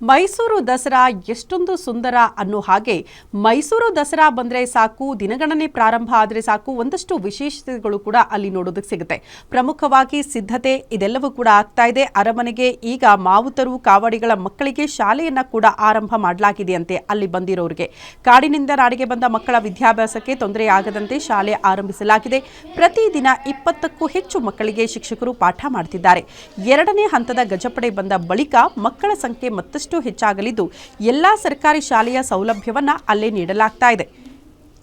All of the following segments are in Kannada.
ಮೈಸೂರು ದಸರಾ ಎಷ್ಟೊಂದು ಸುಂದರ ಅನ್ನೋ ಹಾಗೆ ಮೈಸೂರು ದಸರಾ ಬಂದರೆ ಸಾಕು, ದಿನಗಣನೆ ಪ್ರಾರಂಭ ಆದರೆ ಸಾಕು ಒಂದಷ್ಟು ವಿಶೇಷತೆಗಳು ಕೂಡ ಅಲ್ಲಿ ನೋಡೋದಕ್ಕೆ ಸಿಗುತ್ತೆ. ಪ್ರಮುಖವಾಗಿ ಸಿದ್ಧತೆ ಇದೆಲ್ಲವೂ ಕೂಡ ಆಗ್ತಾ ಇದೆ. ಅರಮನೆಗೆ ಈಗ ಮಾವುತರು, ಕಾವಡಿಗಳ ಮಕ್ಕಳಿಗೆ ಶಾಲೆಯನ್ನು ಕೂಡ ಆರಂಭ ಮಾಡಲಾಗಿದೆಯಂತೆ ಅಲ್ಲಿ ಬಂದಿರೋರಿಗೆ. ಕಾಡಿನಿಂದ ನಾಡಿಗೆ ಬಂದ ಮಕ್ಕಳ ವಿದ್ಯಾಭ್ಯಾಸಕ್ಕೆ ತೊಂದರೆ ಆಗದಂತೆ ಶಾಲೆ ಆರಂಭಿಸಲಾಗಿದೆ. ಪ್ರತಿದಿನ ಇಪ್ಪತ್ತಕ್ಕೂ ಹೆಚ್ಚು ಮಕ್ಕಳಿಗೆ ಶಿಕ್ಷಕರು ಪಾಠ ಮಾಡ್ತಿದ್ದಾರೆ. ಎರಡನೇ ಹಂತದ ಗಜಪಡೆ ಬಂದ ಬಳಿಕ ಮಕ್ಕಳ ಸಂಖ್ಯೆ ಮತ್ತಷ್ಟು ಹೆಚ್ಚಾಗಲಿದ್ದು ಎಲ್ಲ ಸರ್ಕಾರಿ ಶಾಲೆಯ ಸೌಲಭ್ಯವನ್ನ ಅಲ್ಲೇ ನೀಡಲಾಗ್ತಾ ಇದೆ.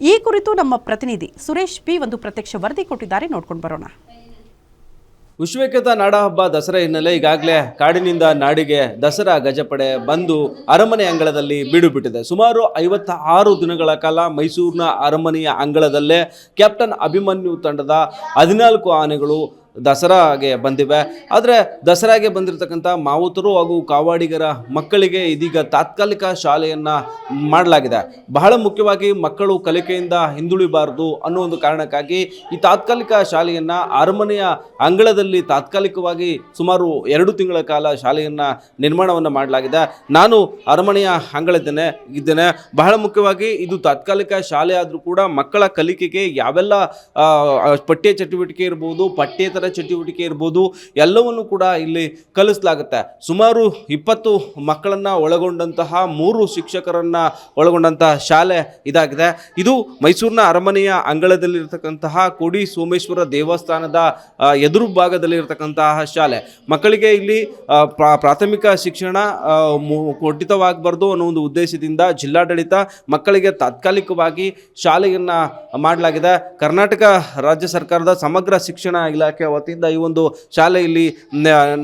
ಈ ಕುರಿತು ನಮ್ಮ ಪ್ರತಿನಿಧಿ ಸುರೇಶ್ ಪಿ ಒಂದು ಪ್ರತ್ಯಕ್ಷ ವರದಿ ಕೊಟ್ಟಿದ್ದಾರೆ. ನೋಡ್ಕೊಂಡು ಬರೋಣ. ವಿಶ್ವವಿಖ್ಯಾತ ನಾಡಹಬ್ಬ ದಸರಾ ಹಿನ್ನೆಲೆ ಈಗಾಗಲೇ ಕಾಡಿನಿಂದ ನಾಡಿಗೆ ದಸರಾ ಗಜಪಡೆ ಬಂದು ಅರಮನೆ ಅಂಗಳದಲ್ಲಿ ಬೀಡು ಬಿಟ್ಟಿದೆ. ಸುಮಾರು ಐವತ್ತ ಆರು ದಿನಗಳ ಕಾಲ ಮೈಸೂರಿನ ಅರಮನೆಯ ಅಂಗಳದಲ್ಲೇ ಕ್ಯಾಪ್ಟನ್ ಅಭಿಮನ್ಯು ತಂಡದ ಹದಿನಾಲ್ಕು ಆನೆಗಳು ದಸರಾಗೆ ಬಂದಿವೆ. ಆದರೆ ದಸರಾಗೆ ಬಂದಿರತಕ್ಕಂಥ ಮಾವುತರು ಹಾಗೂ ಕಾವಾಡಿಗರ ಮಕ್ಕಳಿಗೆ ಇದೀಗ ತಾತ್ಕಾಲಿಕ ಶಾಲೆಯನ್ನು ಮಾಡಲಾಗಿದೆ. ಬಹಳ ಮುಖ್ಯವಾಗಿ ಮಕ್ಕಳು ಕಲಿಕೆಯಿಂದ ಹಿಂದುಳಿಬಾರದು ಅನ್ನೋ ಒಂದು ಕಾರಣಕ್ಕಾಗಿ ಈ ತಾತ್ಕಾಲಿಕ ಶಾಲೆಯನ್ನು ಅರಮನೆಯ ಅಂಗಳದಲ್ಲಿ ತಾತ್ಕಾಲಿಕವಾಗಿ ಸುಮಾರು ಎರಡು ತಿಂಗಳ ಕಾಲ ಶಾಲೆಯನ್ನು ನಿರ್ಮಾಣವನ್ನು ಮಾಡಲಾಗಿದೆ. ನಾನು ಅರಮನೆಯ ಅಂಗಳದ್ದೇನೆ, ಇದ್ದೇನೆ. ಬಹಳ ಮುಖ್ಯವಾಗಿ ಇದು ತಾತ್ಕಾಲಿಕ ಶಾಲೆ ಆದರೂ ಕೂಡ ಮಕ್ಕಳ ಕಲಿಕೆಗೆ ಯಾವೆಲ್ಲ ಪಠ್ಯ ಚಟುವಟಿಕೆ ಇರ್ಬೋದು, ಪಠ್ಯೇತರ ಚಟುವಟಿಕೆ ಇರ್ಬೋದು, ಎಲ್ಲವನ್ನು ಕೂಡ ಇಲ್ಲಿ ಕಲಿಸಲಾಗುತ್ತೆ. ಸುಮಾರು ಇಪ್ಪತ್ತು ಮಕ್ಕಳನ್ನು ಒಳಗೊಂಡಂತಹ ಮೂರು ಶಿಕ್ಷಕರನ್ನು ಒಳಗೊಂಡಂತಹ ಶಾಲೆ ಇದಾಗಿದೆ. ಇದು ಮೈಸೂರಿನ ಅರಮನೆಯ ಅಂಗಳದಲ್ಲಿರ್ತಕ್ಕಂತಹ ಕೋಡಿ ಸೋಮೇಶ್ವರ ದೇವಸ್ಥಾನದ ಎದುರು ಭಾಗದಲ್ಲಿರ್ತಕ್ಕಂತಹ ಶಾಲೆ. ಮಕ್ಕಳಿಗೆ ಇಲ್ಲಿ ಪ್ರಾ- ಪ್ರಾಥಮಿಕ ಶಿಕ್ಷಣ ಕೊಟ್ಟಿತವಾಗಬಾರ್ದು ಅನ್ನೋ ಒಂದು ಉದ್ದೇಶದಿಂದ ಜಿಲ್ಲಾಡಳಿತ ಮಕ್ಕಳಿಗೆ ತಾತ್ಕಾಲಿಕವಾಗಿ ಶಾಲೆಯನ್ನು ಮಾಡಲಾಗಿದೆ. ಕರ್ನಾಟಕ ರಾಜ್ಯ ಸರ್ಕಾರದ ಸಮಗ್ರ ಶಿಕ್ಷಣ ಇಲಾಖೆ ವತಿಯಿಂದ ಈ ಒಂದು ಶಾಲೆ ಇಲ್ಲಿ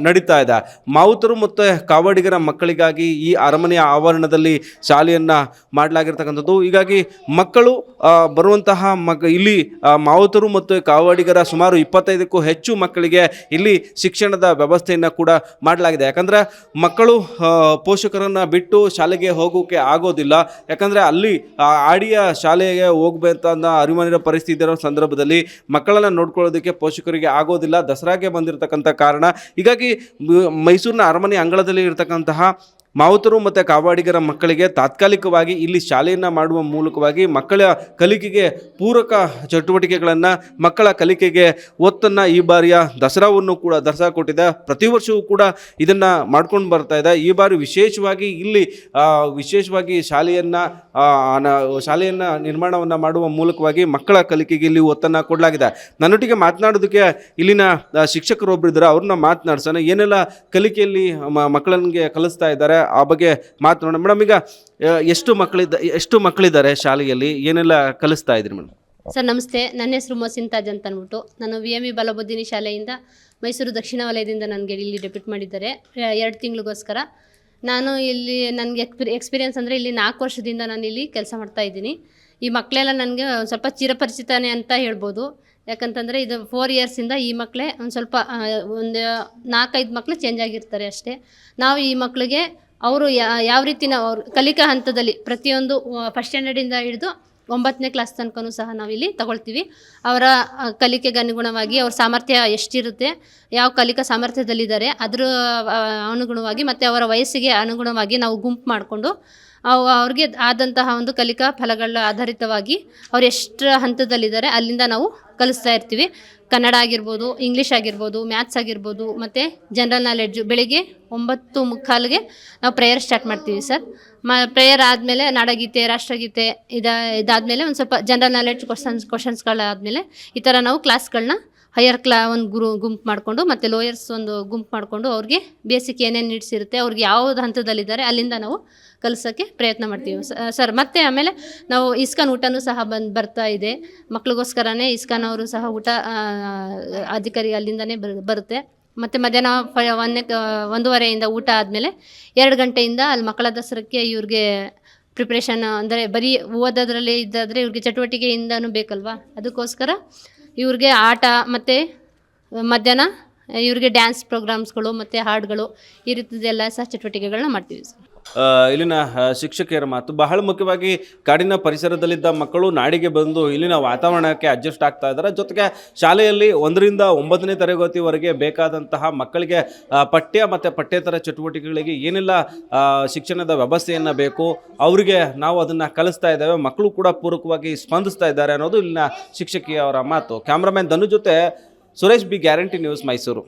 ನಡೀತಾ ಇದೆ. ಮಾವುತರು ಮತ್ತು ಕಾವಡಿಗರ ಮಕ್ಕಳಿಗಾಗಿ ಈ ಅರಮನೆಯ ಆವರಣದಲ್ಲಿ ಶಾಲೆಯನ್ನು ಮಾಡಲಾಗಿರ್ತಕ್ಕಂಥದ್ದು. ಹೀಗಾಗಿ ಮಕ್ಕಳು ಬರುವಂತಹ ಮಕ್ ಇಲ್ಲಿ ಮಾವುತರು ಮತ್ತು ಕಾವಡಿಗರ ಸುಮಾರು ಇಪ್ಪತ್ತೈದಕ್ಕೂ ಹೆಚ್ಚು ಮಕ್ಕಳಿಗೆ ಇಲ್ಲಿ ಶಿಕ್ಷಣದ ವ್ಯವಸ್ಥೆಯನ್ನು ಕೂಡ ಮಾಡಲಾಗಿದೆ. ಯಾಕಂದರೆ ಮಕ್ಕಳು ಪೋಷಕರನ್ನು ಬಿಟ್ಟು ಶಾಲೆಗೆ ಹೋಗೋಕೆ ಆಗೋದಿಲ್ಲ. ಯಾಕಂದರೆ ಅಲ್ಲಿ ಆಡಿಯ ಶಾಲೆಗೆ ಹೋಗ್ಬೇಕಂತ ಅರಿವಾನಿರೋ ಪರಿಸ್ಥಿತಿ ಇರೋ ಸಂದರ್ಭದಲ್ಲಿ ಮಕ್ಕಳನ್ನು ನೋಡ್ಕೊಳ್ಳೋದಕ್ಕೆ ಪೋಷಕರಿಗೆ ಆಗೋದಿಲ್ಲ. ದಸರಾಗೆ ಬಂದಿರತಕ್ಕಂಥ ಕಾರಣ. ಹೀಗಾಗಿ ಮೈಸೂರಿನ ಅರಮನೆ ಅಂಗಳದಲ್ಲಿ ಇರತಕ್ಕಂತಹ ಮಾವುತರು ಮತ್ತು ಕಾವಾಡಿಗರ ಮಕ್ಕಳಿಗೆ ತಾತ್ಕಾಲಿಕವಾಗಿ ಇಲ್ಲಿ ಶಾಲೆಯನ್ನು ಮಾಡುವ ಮೂಲಕವಾಗಿ ಮಕ್ಕಳ ಕಲಿಕೆಗೆ ಪೂರಕ ಚಟುವಟಿಕೆಗಳನ್ನು, ಮಕ್ಕಳ ಕಲಿಕೆಗೆ ಒತ್ತನ್ನು ಈ ಬಾರಿಯ ದಸರಾವನ್ನು ಕೂಡ ದಸರಾ ಕೊಟ್ಟಿದೆ. ಪ್ರತಿ ವರ್ಷವೂ ಕೂಡ ಇದನ್ನು ಮಾಡ್ಕೊಂಡು ಬರ್ತಾ ಇದೆ. ಈ ಬಾರಿ ವಿಶೇಷವಾಗಿ ಇಲ್ಲಿ ವಿಶೇಷವಾಗಿ ಶಾಲೆಯನ್ನು ಶಾಲೆಯನ್ನು ನಿರ್ಮಾಣವನ್ನು ಮಾಡುವ ಮೂಲಕವಾಗಿ ಮಕ್ಕಳ ಕಲಿಕೆಗೆ ಇಲ್ಲಿ ಒತ್ತನ್ನು ಕೊಡಲಾಗಿದೆ. ನನ್ನೊಟ್ಟಿಗೆ ಮಾತನಾಡೋದಕ್ಕೆ ಇಲ್ಲಿನ ಶಿಕ್ಷಕರೊಬ್ಬರಿದ್ದಾರೆ ಅವ್ರನ್ನ ಮಾತನಾಡ್ಸೋಣ. ಏನೆಲ್ಲ ಕಲಿಕೆಯಲ್ಲಿ ಮ- ಮಕ್ಕಳನ್ಗೆ ಕಲಿಸ್ತಾ ಇದ್ದಾರೆ? ಆ ಬಗ್ಗೆ ಮಾತನಾಡೋಣ ಮೇಡಮ್, ಈಗ ಎಷ್ಟು ಮಕ್ಕಳಿದ್ದ ಎಷ್ಟು ಮಕ್ಕಳಿದ್ದಾರೆ ಶಾಲೆಯಲ್ಲಿ? ಏನೆಲ್ಲ ಕಲಿಸ್ತಾ ಇದ್ರಿ ಮೇಡಮ್? ಸರ್, ನಮಸ್ತೆ. ನನ್ನ ಹೆಸರು ಮೊಸಿಂತಾಜ್ ಅಂತ ಅಂದ್ಬಿಟ್ಟು ನಾನು ವಿ ಎಂ ವಿ ಬಲಬುದ್ದಿನಿ ಶಾಲೆಯಿಂದ ಮೈಸೂರು ದಕ್ಷಿಣ ವಲಯದಿಂದ ನನಗೆ ಇಲ್ಲಿ ಡೆಪ್ಯೂಟ್ ಮಾಡಿದ್ದಾರೆ. ಎರಡು ತಿಂಗಳಿಗೋಸ್ಕರ. ನಾನು ಇಲ್ಲಿ, ನನಗೆ ಎಕ್ಸ್ಪಿ, ಎಕ್ಸ್ಪೀರಿಯನ್ಸ್ ಅಂದರೆ ಇಲ್ಲಿ ನಾಲ್ಕು ವರ್ಷದಿಂದ ನಾನು ಇಲ್ಲಿ ಕೆಲಸ ಮಾಡ್ತಾ ಇದ್ದೀನಿ. ಈ ಮಕ್ಕಳೆಲ್ಲ ನನಗೆ ಒಂದು ಸ್ವಲ್ಪ ಚಿರಪರಿಚಿತನೇ ಅಂತ ಹೇಳ್ಬೋದು. ಯಾಕಂತಂದರೆ ಇದು ಫೋರ್ ಇಯರ್ಸಿಂದ ಈ ಮಕ್ಕಳೇ ಒಂದು ಸ್ವಲ್ಪ ಒಂದು ನಾಲ್ಕೈದು ಮಕ್ಕಳು ಚೇಂಜ್ ಆಗಿರ್ತಾರೆ ಅಷ್ಟೇ. ನಾವು ಈ ಮಕ್ಕಳಿಗೆ ಅವರು ಯಾವ ರೀತಿ ನಾವು ಕಲಿಕಾ ಹಂತದಲ್ಲಿ ಪ್ರತಿಯೊಂದು ಫಸ್ಟ್ ಸ್ಟ್ಯಾಂಡರ್ಡಿಂದ ಹಿಡಿದು ಒಂಬತ್ತನೇ ಕ್ಲಾಸ್ ತನಕನೂ ಸಹ ನಾವಿಲ್ಲಿ ತಗೊಳ್ತೀವಿ. ಅವರ ಕಲಿಕೆಗೆ ಅನುಗುಣವಾಗಿ ಅವ್ರ ಸಾಮರ್ಥ್ಯ ಎಷ್ಟಿರುತ್ತೆ, ಯಾವ ಕಲಿಕಾ ಸಾಮರ್ಥ್ಯದಲ್ಲಿದ್ದಾರೆ, ಅದರ ಅನುಗುಣವಾಗಿ ಮತ್ತು ಅವರ ವಯಸ್ಸಿಗೆ ಅನುಗುಣವಾಗಿ ನಾವು ಗುಂಪು ಮಾಡಿಕೊಂಡು ಅವು, ಅವ್ರಿಗೆ ಆದಂತಹ ಒಂದು ಕಲಿಕಾ ಫಲಗಳ ಆಧಾರಿತವಾಗಿ ಅವ್ರು ಎಷ್ಟು ಹಂತದಲ್ಲಿದ್ದಾರೆ ಅಲ್ಲಿಂದ ನಾವು ಕಲಿಸ್ತಾ ಇರ್ತೀವಿ. ಕನ್ನಡ ಆಗಿರ್ಬೋದು, ಇಂಗ್ಲೀಷ್ ಆಗಿರ್ಬೋದು, ಮ್ಯಾಥ್ಸ್ ಆಗಿರ್ಬೋದು, ಮತ್ತು ಜನರಲ್ ನಾಲೆಡ್ಜು ಬೆಳಿಗ್ಗೆ ಒಂಬತ್ತು ಮುಕ್ಕಾಲಿಗೆ ನಾವು ಪ್ರೇಯರ್ ಸ್ಟಾರ್ಟ್ ಮಾಡ್ತೀವಿ ಸರ್. ಮ ಪ್ರೇಯರ್ ಆದಮೇಲೆ ನಾಡಗೀತೆ, ರಾಷ್ಟ್ರಗೀತೆ ಇದ, ಇದಾದಮೇಲೆ ಒಂದು ಸ್ವಲ್ಪ ಜನರಲ್ ನಾಲೆಡ್ಜ್ ಕ್ವಶನ್ಸ್ ಕ್ವಶನ್ಸ್ಗಳಾದಮೇಲೆ ಈ ಥರ ನಾವು ಕ್ಲಾಸ್ಗಳನ್ನ ಹೈಯರ್ ಕ್ಲಾ ಒಂದು ಗುರು ಗುಂಪು ಮಾಡಿಕೊಂಡು ಮತ್ತು ಲೋಯರ್ಸ್ ಒಂದು ಗುಂಪು ಮಾಡಿಕೊಂಡು ಅವ್ರಿಗೆ ಬೇಸಿಕ್ ಏನೇನು ನೀಡ್ಸ್ ಇರುತ್ತೆ, ಅವ್ರಿಗೆ ಯಾವ್ದು ಹಂತದಲ್ಲಿದ್ದಾರೆ ಅಲ್ಲಿಂದ ನಾವು ಕಲಿಸೋಕ್ಕೆ ಪ್ರಯತ್ನ ಮಾಡ್ತೀವಿ. ಸರ್, ಮತ್ತು ಆಮೇಲೆ ನಾವು ಇಸ್ಕಾನ್ ಊಟನೂ ಸಹ ಬಂದು ಬರ್ತಾ ಇದೆ. ಮಕ್ಳಿಗೋಸ್ಕರನೇ ಇಸ್ಕಾನ್ ಅವರು ಸಹ ಊಟ ಅಧಿಕಾರಿ ಅಲ್ಲಿಂದನೇ ಬರ್, ಬರುತ್ತೆ. ಮತ್ತು ಮಧ್ಯಾಹ್ನ ಫ ಒಂದನೇ ಒಂದೂವರೆಯಿಂದ ಊಟ ಆದಮೇಲೆ ಎರಡು ಗಂಟೆಯಿಂದ ಅಲ್ಲಿ ಮಕ್ಕಳ ದಸರಕ್ಕೆ ಇವ್ರಿಗೆ ಪ್ರಿಪ್ರೇಷನ್ ಅಂದರೆ ಬರೀ ಓದೋದ್ರಲ್ಲೇ ಇದ್ದಾದರೆ ಇವ್ರಿಗೆ ಚಟುವಟಿಕೆಯಿಂದನೂ ಬೇಕಲ್ವಾ? ಅದಕ್ಕೋಸ್ಕರ ಇವ್ರಿಗೆ ಆಟ ಮತ್ತು ಮಧ್ಯಾಹ್ನ, ಇವ್ರಿಗೆ ಡ್ಯಾನ್ಸ್ ಪ್ರೋಗ್ರಾಮ್ಸ್ಗಳು ಮತ್ತು ಹಾಡುಗಳು ಈ ರೀತಿದೆಲ್ಲ ಸಹ ಚಟುವಟಿಕೆಗಳನ್ನ ಮಾಡ್ತೀವಿ ಸರ್. ಇಲ್ಲಿನ ಶಿಕ್ಷಕಿಯರ ಮಾತು ಬಹಳ ಮುಖ್ಯವಾಗಿ ಕಾಡಿನ ಪರಿಸರದಲ್ಲಿದ್ದ ಮಕ್ಕಳು ನಾಡಿಗೆ ಬಂದು ಇಲ್ಲಿನ ವಾತಾವರಣಕ್ಕೆ ಅಡ್ಜಸ್ಟ್ ಆಗ್ತಾ ಇದ್ದಾರೆ. ಜೊತೆಗೆ ಶಾಲೆಯಲ್ಲಿ ಒಂದರಿಂದ ಒಂಬತ್ತನೇ ತರಗತಿವರೆಗೆ ಬೇಕಾದಂತಹ ಮಕ್ಕಳಿಗೆ ಪಠ್ಯ ಮತ್ತು ಪಠ್ಯೇತರ ಚಟುವಟಿಕೆಗಳಿಗೆ ಏನೆಲ್ಲ ಶಿಕ್ಷಣದ ವ್ಯವಸ್ಥೆಯನ್ನು ಬೇಕು, ಅವರಿಗೆ ನಾವು ಅದನ್ನು ಕಲಿಸ್ತಾ ಇದ್ದೇವೆ, ಮಕ್ಕಳು ಕೂಡ ಪೂರಕವಾಗಿ ಸ್ಪಂದಿಸ್ತಾ ಇದ್ದಾರೆ ಅನ್ನೋದು ಇಲ್ಲಿನ ಶಿಕ್ಷಕಿಯವರ ಮಾತು. ಕ್ಯಾಮ್ರಾಮನ್ ಧನು ಜೊತೆ Suresh B guarantee news Mysuru.